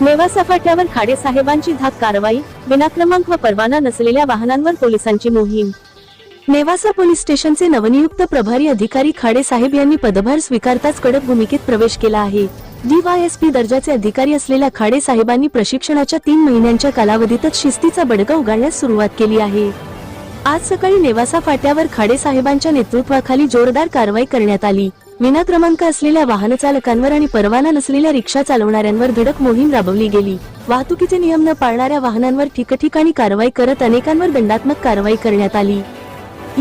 नेवासा फाट्यावर खाडे साहेबांची धाक कारवाई विनाक्रमांक व परवाना नसलेल्या वाहनांवर पोलिसांची मोहीम. नेवासा पोलीस स्टेशनचे नवनियुक्त प्रभारी अधिकारी खाडे साहेब यांनी पदभार स्वीकारताच कडक भूमिकेत प्रवेश केला आहे. डीवायएसपी दर्जाचे अधिकारी असलेल्या खाडे साहेबांनी प्रशिक्षणाच्या तीन महिन्यांच्या कालावधीतच शिस्तीचा बडगा उगाळण्यास सुरुवात केली आहे. आज सकाळी नेवासा फाट्यावर खाडे साहेबांच्या नेतृत्वाखाली जोरदार कारवाई करण्यात आली. विना क्रमांक असलेल्या वाहन चालकांवर आणि परवाना नसलेल्या रिक्षा चालवणाऱ्यांवर धडक मोहीम राबवली गेली. वाहतुकीचे नियम न पाळणाऱ्या वाहनांवर ठिकठिकाणी कारवाई करत अनेकांवर दंडात्मक कारवाई करण्यात आली.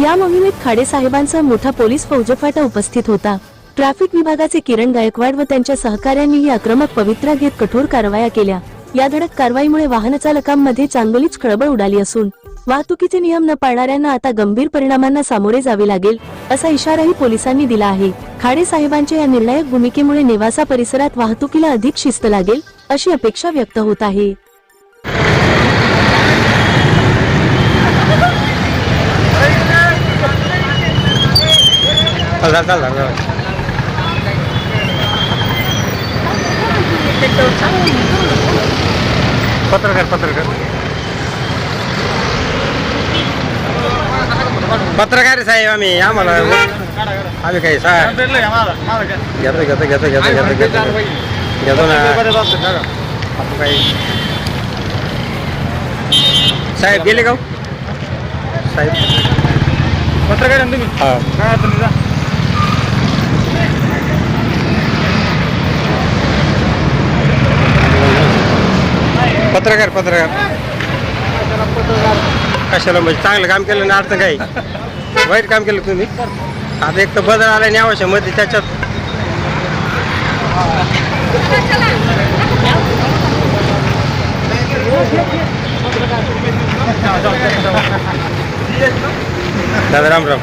या मोहिमेत खाडे साहेबांसह मोठा पोलीस फौजफाटा उपस्थित होता. ट्रॅफिक विभागाचे किरण गायकवाड व त्यांच्या सहकाऱ्यांनीही आक्रमक पवित्रा घेत कठोर कारवाया केल्या. या धडक कारवाईमुळे वाहन चालकांमध्ये चांगलीच खळबळ उडाली असून वाहतुकीचे नियम न पाळणाऱ्यांना आता गंभीर परिणामांना सामोरे जावे लागेल असा इशाराही पोलिसांनी दिला आहे. खाडे साहेबांच्या या निर्णायक भूमिकेमुळे नेवासा परिसरात वाहतुकीला अधिक शिस्त लागेल अशी अपेक्षा व्यक्त होत आहे. पत्रकार पत्रकार. पत्रकार साहेब आम्ही आम्हाला आम्ही काही साहेब घेतो घेतो घेतो घेतो घेतो घेतो. घेतो ना. आपण काही साहेब गेले का हो? साहेब. पत्रकार आहे ना तुम्ही? हा. काय तुम्ही जा. पत्रकार पत्रकार. कशाला म्हणजे चांगलं काम केलं ना अडचण काही? वाईट काम केलं तुम्ही? आता एक तर बदल आला न्यावशा मध्ये त्याच्यात. दादा राम राम.